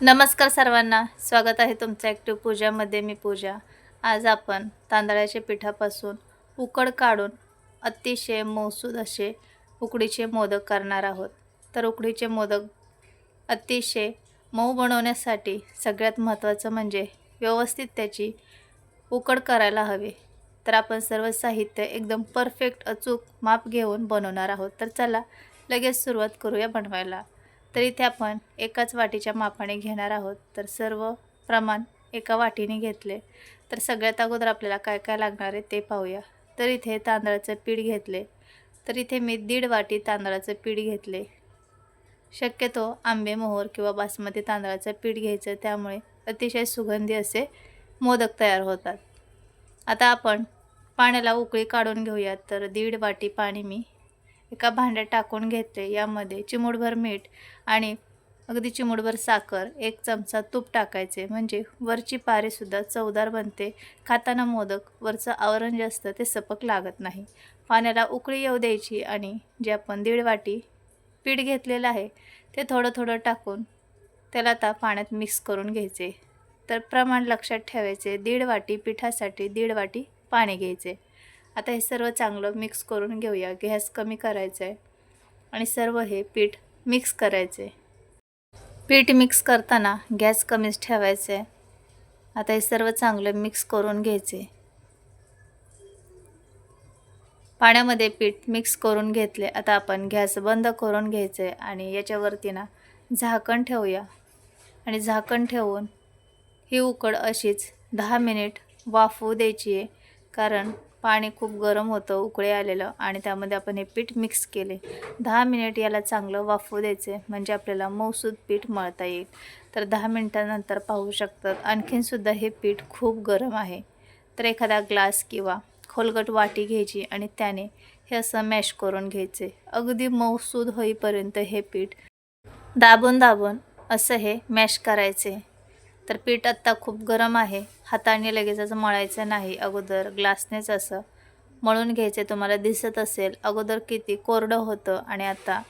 नमस्कार सर्वांना. स्वागत आहे तुमचं ॲक्टिव पूजामध्ये मी पूजा. आज आपण तांदळाच्या पिठापासून उकड काढून अतिशय मौसूद असे उकडीचे मोदक करणार आहोत. तर उकडीचे मोदक अतिशय मऊ बनवण्यासाठी सगळ्यात महत्त्वाचं म्हणजे व्यवस्थित त्याची उकड करायला हवी. तर आपण सर्व साहित्य एकदम परफेक्ट अचूक माप घेऊन बनवणार आहोत. तर चला लगेच सुरुवात करूया बनवायला. तर इथे आपण एकाच वाटीच्या मापाने घेणार आहोत. तर सर्व प्रमाण एका वाटीने घेतले. तर सगळ्यात अगोदर आपल्याला काय काय लागणार आहे ते पाहूया. तर इथे तांदळाचं पीठ घेतले. तर इथे मी दीड वाटी तांदळाचं पीठ घेतले. शक्यतो आंबे मोहर किंवा बासमती तांदळाचं पीठ घ्यायचं त्यामुळे अतिशय सुगंधी असे मोदक तयार होतात. आता आपण पाण्याला उकळी काढून घेऊयात. तर दीड वाटी पाणी मी एका भांड्यात टाकून घेतले यामध्ये चिमूटभर मीठ आणि अगदी चिमूटभर साखर एक चमचा तूप टाकायचे. म्हणजे वरची पारीसुद्धा चवदार बनते. खाताना मोदक वरचं आवरण जे असतं ते सपक लागत नाही. पाण्याला उकळी येऊ द्यायची आणि जे आपण दीड वाटी पीठ घेतलेलं आहे ते थोडं थोडं टाकून त्याला आता पाण्यात मिक्स करून घ्यायचे. तर प्रमाण लक्षात ठेवायचे दीड वाटी पिठासाठी दीड वाटी पाणी घ्यायचे. आता हे सर्व चांगलं मिक्स करून घेऊया. गॅस कमी करायचा आहे आणि सर्व हे पीठ मिक्स करायचे पीठ मिक्स करताना गॅस कमीच ठेवायचे आहे आता हे सर्व चांगलं मिक्स करून घ्यायचे पाण्यामध्ये पीठ मिक्स करून घेतले. आता आपण गॅस बंद करून घ्यायचे आणि याच्यावरती ना झाकण ठेवूया. आणि झाकण ठेवून ही उकड अशीच दहा मिनिट वाफवू द्यायची आहे कारण पाणी खूप गरम होतं उकळे आलेलं आणि त्यामध्ये आपण हे पीठ मिक्स केले. दहा मिनिट याला चांगलं वाफू द्यायचे म्हणजे आपल्याला मऊसूद पीठ मळता येईल. तर दहा मिनटानंतर पाहू शकतात आणखीनसुद्धा हे पीठ खूप गरम आहे. तर एखादा ग्लास किंवा खोलगट वाटी घ्यायची आणि त्याने हे असं मॅश करून घ्यायचे. अगदी मऊसूद होईपर्यंत हे पीठ दाबून दाबून असं हे मॅश करायचे. तर पीठ आत्ता खूप गरम आहे. हाताने लगेच असं मळायचं नाही. अगोदर ग्लासनेच असं मळून घ्यायचे. तुम्हाला दिसत असेल. अगोदर किती कोरडं होतं आणि आता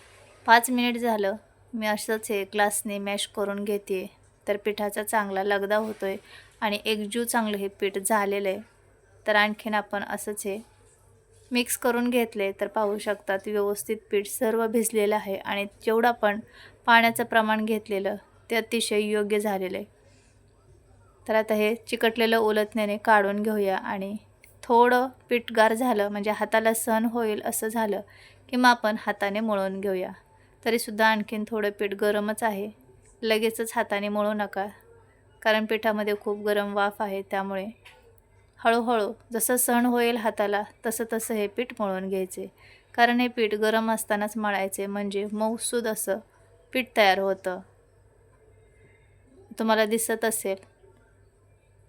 पाच मिनिट झालं. मी असंच हे ग्लासने मॅश करून घेते तर पिठाचा चांगला लगदा होतो आहे आणि एकजू चांगलं हे पीठ झालेलं आहे. तर आणखीन आपण असंच हे मिक्स करून घेतले तर पाहू शकतात व्यवस्थित पीठ सर्व भिजलेलं आहे आणि जेवढं आपण पाण्याचं प्रमाण घेतलेलं ते अतिशय योग्य झालेलं आहे. तर आता हे चिकटलेलं ओलतण्याने काढून घेऊया आणि थोडं पीठगार झालं म्हणजे हाताला सण होईल असं झालं की मग आपण हाताने मळून घेऊया. तरीसुद्धा आणखीन थोडं पीठ गरमच आहे. लगेचच हाताने मळू नका कारण पिठामध्ये खूप गरम वाफ आहे त्यामुळे. हळूहळू जसं सण होईल हाताला तसं तसं हे पीठ मळून घ्यायचे कारण हे पीठ गरम असतानाच मळायचे म्हणजे मऊसूद असं पीठ तयार होतं. तुम्हाला दिसत असेल.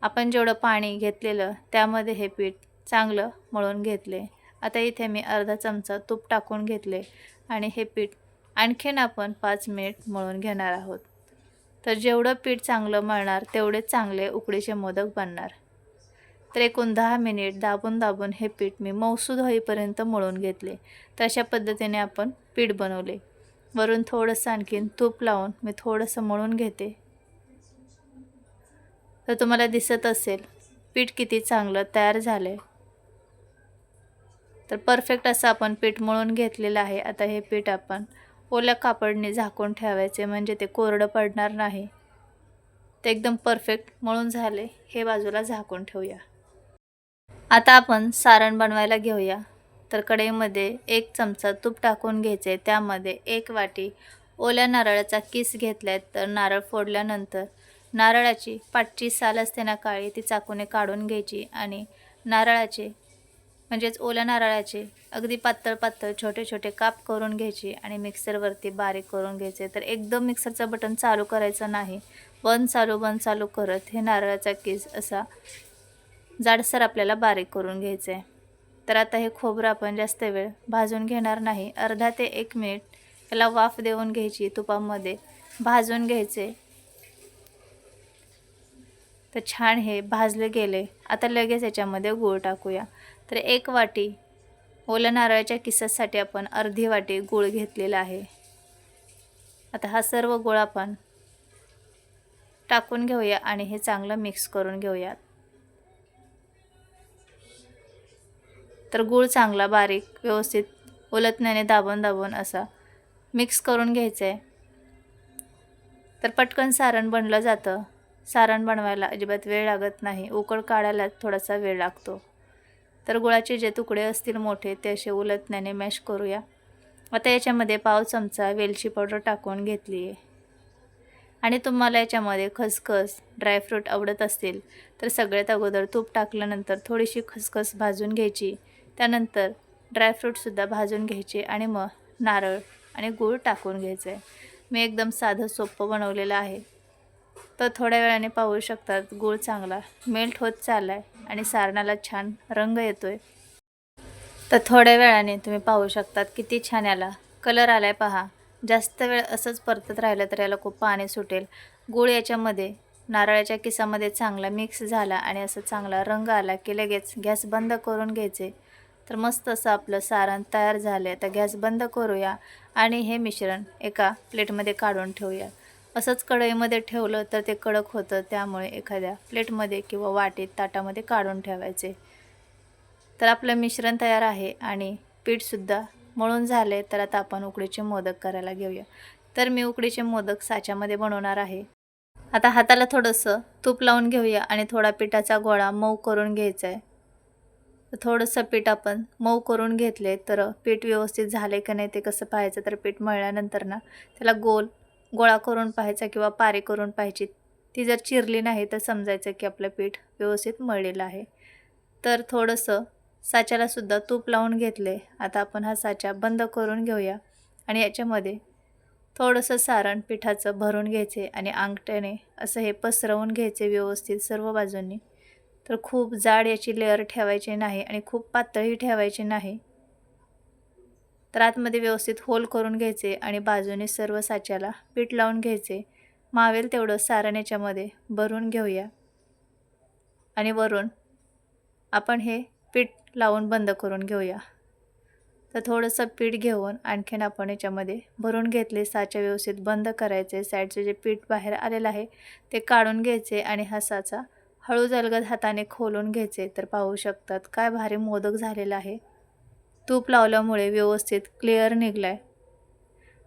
आपण जेवढं पाणी घेतलेलं त्यामध्ये हे पीठ चांगलं मळून घेतले. आता इथे मी अर्धा चमचा तूप टाकून घेतले आणि हे पीठ आणखीन आपण पाच मिनिट मळून घेणार आहोत. तर जेवढं पीठ चांगलं मळणार तेवढेच चांगले उकडीचे मोदक बनणार. तर एकूण दहा मिनिट दाबून दाबून हे पीठ मी मौसूद होईपर्यंत मळून घेतले. तर अशा पद्धतीने आपण पीठ बनवले. वरून थोडंसं आणखीन तूप लावून मी थोडंसं मळून घेते. तर तुम्हाला दिसत असेल. पीठ किती चांगलं तयार झालं आहे तर परफेक्ट असं आपण पीठ मळून घेतलेलं आहे. आता हे पीठ आपण ओल्या कापडने झाकून ठेवायचे. म्हणजे ते कोरडं पडणार नाही. ते एकदम परफेक्ट मळून झाले. हे बाजूला झाकून ठेवूया. आता आपण सारण बनवायला घेऊया. तर कढईमध्ये एक चमचा तूप टाकून घ्यायचे. त्यामध्ये एक वाटी ओल्या नारळाचा किस घेतला आहे तर नारळ फोडल्यानंतर नारळाची पाठची साल असते ना काळी ती चाकूने काढून घ्यायची आणि नारळाचे म्हणजेच ओल्या नारळाचे अगदी पातळ पातळ छोटे छोटे काप करून घ्यायचे आणि मिक्सरवरती बारीक करून घ्यायचे. तर एकदम मिक्सरचं बटन चालू करायचं नाही. बंद चालू बंद चालू करत हे नारळाचा केस असा जाडसर आपल्याला बारीक करून घ्यायचं आहे तर आता हे खोबरं आपण जास्त वेळ भाजून घेणार नाही. अर्धा ते एक मिनिट याला वाफ देऊन घ्यायची तुपामध्ये. भाजून घ्यायचे. तर छान हे भाजले गेले. आता लगेच याच्यामध्ये गूळ टाकूया. तर एक वाटी ओल्या नारळाच्या किसासाठी आपण अर्धी वाटी गूळ घेतलेला आहे. आता हा सर्व गूळ आपण टाकून घेऊया आणि हे चांगलं मिक्स करून घेऊयात. तर गूळ चांगला बारीक व्यवस्थित उलटण्याने दाबून दाबून असा मिक्स करून घ्यायचं आहे तर पटकन सारण बनलं जातं. सारण बनवायला अजिबात वेळ लागत नाही. उकळ काढायला थोडासा वेळ लागतो. तर गुळाचे जे तुकडे असतील मोठे ते असे उलटण्याने मॅश करूया. आता याच्यामध्ये पाव चमचा वेलची पावडर टाकून घेतली. आहे आणि तुम्हाला याच्यामध्ये खसखस ड्रायफ्रूट आवडत असतील तर सगळ्यात अगोदर तूप टाकल्यानंतर थोडीशी खसखस भाजून घ्यायची. त्यानंतर ड्रायफ्रूटसुद्धा भाजून घ्यायचे आणि मग नारळ आणि गूळ टाकून घ्यायचं. आहे मी एकदम साधं सोपं बनवलेलं आहे. तर थोड्या वेळाने पाहू शकतात. गूळ चांगला मेल्ट होत चालला आहे आणि सारणाला छान रंग येतो आहे तर थोड्या वेळाने तुम्ही पाहू शकतात किती छान याला कलर आला आहे पहा. जास्त वेळ असंच परतत राहिलं तर याला खूप पाणी सुटेल. गूळ याच्यामध्ये नारळाच्या किसामध्ये चांगला मिक्स झाला आणि असं चांगला रंग आला की लगेच गॅस बंद करून घ्यायचे. तर मस्त असं आपलं सारण तयार झालं आहे तर गॅस बंद करूया आणि हे मिश्रण एका प्लेटमध्ये काढून ठेवूया. असंच कढईमध्ये ठेवलं तर ते कडक होतं त्यामुळे एखाद्या प्लेटमध्ये किंवा वाटीत ताटामध्ये काढून ठेवायचे. तर आपलं मिश्रण तयार आहे आणि पीठसुद्धा मळून झाले तर आता आपण उकडीचे मोदक करायला घेऊया. तर मी उकडीचे मोदक साच्यामध्ये बनवणार आहे. आता हाताला थोडंसं तूप लावून घेऊया आणि थोडा पिठाचा गोळा मऊ करून घ्यायचा आहे थोडंसं पीठ आपण मऊ करून घेतले तर पीठ व्यवस्थित झाले का नाही ते कसं पाहायचं तर पीठ मळल्यानंतर ना त्याला गोल गोळा करून पाहायचा किंवा पारे करून पाहायची. ती जर चिरली नाही तर समजायचं की आपलं पीठ व्यवस्थित मळलेलं आहे. तर थोडंसं साच्यालासुद्धा तूप लावून घेतले आता आपण हा साचा बंद करून घेऊया. आणि याच्यामध्ये थोडंसं सारण पिठाचं भरून घ्यायचे आणि अंगठ्याने असं हे पसरवून घ्यायचे व्यवस्थित सर्व बाजूंनी. तर खूप जाड याची लेअर ठेवायची नाही आणि खूप पातळही ठेवायची नाही. तर आतमध्ये व्यवस्थित होल करून घ्यायचे आणि बाजूने सर्व साच्याला पीठ लावून घ्यायचे. मावेल तेवढं सारण याच्यामध्ये भरून घेऊया. आणि वरून आपण हे पीठ लावून बंद करून घेऊया. तर थोडंसं पीठ घेऊन आणखीन आपण याच्यामध्ये भरून घेतले साचा व्यवस्थित बंद करायचे साईडचे जे पीठ बाहेर आलेलं आहे ते काढून घ्यायचे आणि हा साचा हळू जलगद हाताने खोलून घ्यायचे. तर पाहू शकतात काय भारी मोदक झालेला आहे. तूप लावल्यामुळे व्यवस्थित क्लिअर निघला आहे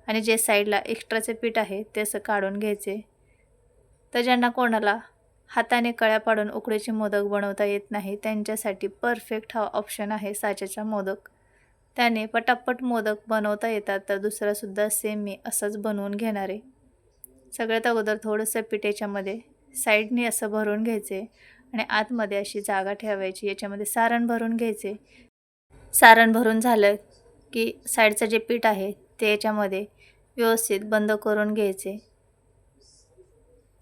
आणि जे साईडला एक्स्ट्राचे पीठ आहे ते असं काढून घ्यायचे. तर ज्यांना कोणाला हाताने कळ्या पाडून उकडीचे मोदक बनवता येत नाही त्यांच्यासाठी परफेक्ट हा ऑप्शन आहे साच्याचा मोदक. त्याने पटापट मोदक बनवता येतात तर दुसरासुद्धा सेम मी असंच बनवून घेणार आहे. सगळ्यात अगोदर थोडंसं पीठ याच्यामध्ये साईडने असं भरून घ्यायचे आणि आतमध्ये अशी जागा ठेवायची याच्यामध्ये सारण भरून घ्यायचे. सारण भरून झालं की साईडचं जे पीठ आहे ते याच्यामध्ये व्यवस्थित बंद करून घ्यायचे.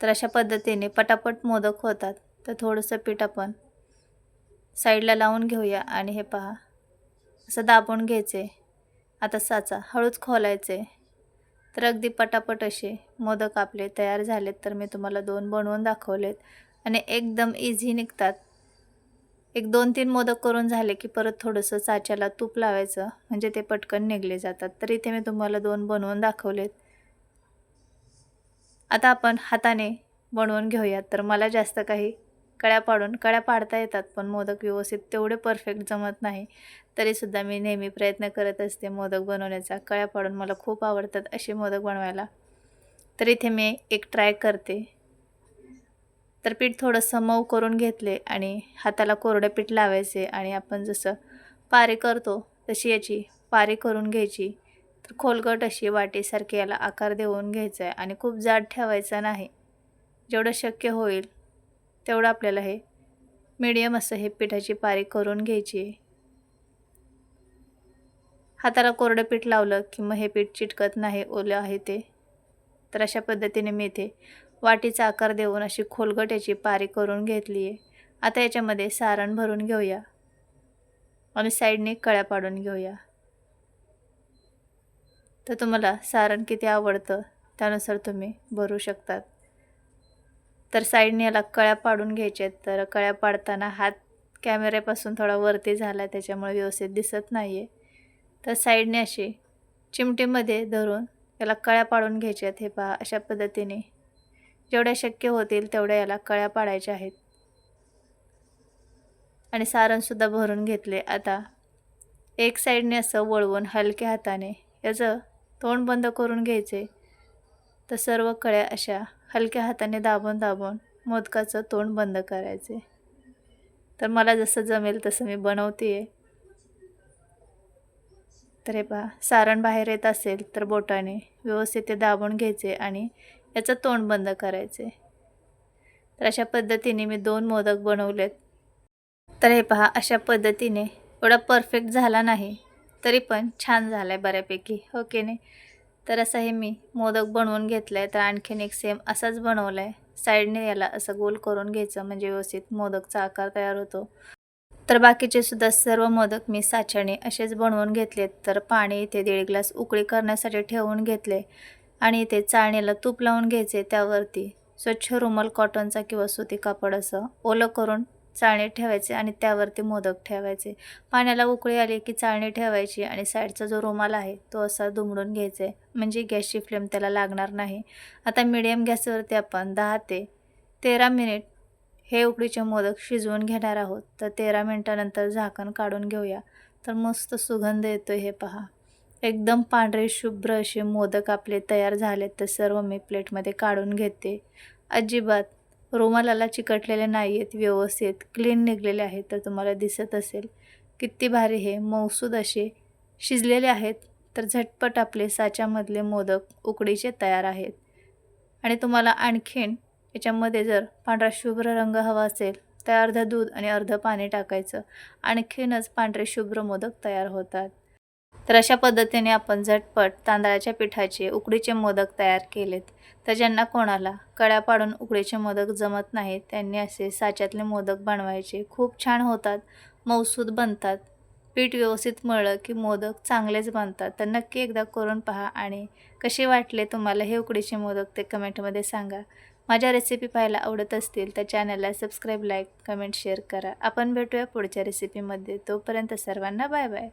तर अशा पद्धतीने पटापट मोदक होतात. तर थोडंसं पीठ आपण साईडला लावून घेऊया आणि हे पहा. असं दाबून घ्यायचे. आता साचा हळूच खोलायचे. तर अगदी पटापट असे मोदक आपले तयार झालेत. तर मी तुम्हाला दोन बनवून दाखवलेत. आणि एकदम इझी निघतात. एक दोन तीन मोदक करून झाले की परत थोडंसं चाच्याला तूप लावायचं. म्हणजे ते पटकन निघले जातात. तर इथे मी तुम्हाला दोन बनवून दाखवलेत. आता आपण हाताने बनवून घेऊयात. तर मला जास्त काही कळ्या पाडून कळ्या पाडता येतात पण मोदक व्यवस्थित तेवढे परफेक्ट जमत नाही. तरीसुद्धा मी नेहमी प्रयत्न करत असते मोदक बनवण्याचा. कळ्या पाडून मला खूप आवडतात असे मोदक बनवायला. तर इथे मी एक ट्राय करते. तर पीठ थोडंसं मऊ करून घेतले आणि हाताला कोरडं पीठ लावायचे आणि आपण जसं पारे करतो तशी याची पारे करून घ्यायची. तर खोलगट अशी वाटीसारखी याला आकार देऊन घ्यायचा आहे आणि खूप जाड ठेवायचा नाही. जेवढं शक्य होईल तेवढं आपल्याला हे मीडियम असं हे पिठाची पारी करून घ्यायची. आहे हाताला कोरडं पीठ लावलं की मग हे पीठ चिटकत नाही ओलं आहे ते. तर अशा पद्धतीने मी इथे वाटीचा आकार देऊन अशी खोलगट याची पारी करून घेतली आहे आता याच्यामध्ये सारण भरून घेऊया. आणि साईडने कळ्या पाडून घेऊया. तर तुम्हाला सारण किती आवडतं त्यानुसार तुम्ही भरू शकतात. तर साईडने याला कळ्या पाडून घ्यायच्या आहेत. तर कळ्या पाडताना हात कॅमेऱ्यापासून थोडा वरती झाला आहे त्याच्यामुळे व्यवस्थित दिसत नाही आहे तर साईडने असे चिमटीमध्ये धरून याला कळ्या पाडून घ्यायच्या आहेत. हे पहा अशा पद्धतीने जेवढ्या शक्य होतील तेवढ्या याला कळ्या पाडायच्या आहेत. आणि सारणसुद्धा भरून घेतले. आता एक साईडने असं वळवून हलक्या हाताने याचं तोंड बंद करून घ्यायचे. तर सर्व कळ्या अशा हलक्या हाताने दाबून दाबून मोदकाचं तोंड बंद करायचे. तर मला जसं जमेल तसं मी बनवते आहे तर हे पहा सारण बाहेर येत असेल तर बोटाने व्यवस्थित ते दाबून घ्यायचे आणि याचं तोंड बंद करायचे तर अशा पद्धतीने मी दोन मोदक बनवलेत. तर हे पहा अशा पद्धतीने एवढा परफेक्ट झाला नाही तरी पण छान झाला आहे बऱ्यापैकी हो की नाही? तर असं हे मी मोदक बनवून घेतलं आहे तर आणखीन एक सेम असाच बनवला आहे साईडने याला असं गोल करून घ्यायचं म्हणजे व्यवस्थित मोदकचा आकार तयार होतो. तर बाकीचे सुद्धा सर्व मोदक मी साच्याने असेच बनवून घेतलेत. तर पाणी इथे दीड ग्लास उकळी करण्यासाठी ठेवून घेतले. आणि इथे चाळणीला तूप लावून घ्यायचे त्यावरती. स्वच्छ रुमाल कॉटनचा किंवा सुती कापड असं. ओलं करून चाळणी ठेवायचे आणि त्यावरती मोदक ठेवायचे. पाण्याला उकळी आली की चाळणी ठेवायची आणि साईडचा जो रुमाल आहे तो असा दुमडून घ्यायचा. आहे म्हणजे गॅसची फ्लेम त्याला लागणार नाही. आता मिडियम गॅसवरती आपण दहा ते तेरा मिनिट हे उकडीचे मोदक शिजवून घेणार आहोत. तर तेरा मिनटानंतर झाकण काढून घेऊया. तर मस्त सुगंध येतो हे पहा. एकदम पांढरे शुभ्र असे मोदक आपले तयार झालेत तर सर्व मी प्लेटमध्ये काढून घेते. अजिबात रुमालाला चिकटलेले नाही आहेत व्यवस्थित. क्लीन निघलेले आहेत तर तुम्हाला दिसत असेल. किती भारी हे मौसूद असे. शिजलेले आहेत तर झटपट आपले साच्यामधले मोदक उकडीचे तयार आहेत. आणि तुम्हाला आणखीन याच्यामध्ये जर पांढरा शुभ्र रंग हवा असेल तर अर्धं दूध आणि अर्धं पाणी टाकायचं. आणखीनच पांढरे शुभ्र मोदक तयार होतात. तर अशा पद्धतीने आपण झटपट तांदळाच्या पिठाचे उकडीचे मोदक तयार केलेत. तर ज्यांना कोणाला कळ्या पाडून उकडीचे मोदक जमत नाहीत त्यांनी असे साच्यातले मोदक बनवायचे. खूप छान होतात मौसूद बनतात. पीठ व्यवस्थित मळलं की मोदक चांगलेच बनतात. तर नक्की एकदा करून पहा आणि कसे वाटले तुम्हाला हे उकडीचे मोदक ते कमेंटमध्ये सांगा. माझ्या रेसिपी पाहायला आवडत असतील तर चॅनलला सबस्क्राईब लाईक कमेंट शेअर करा. आपण भेटूया पुढच्या रेसिपीमध्ये तोपर्यंत सर्वांना बाय बाय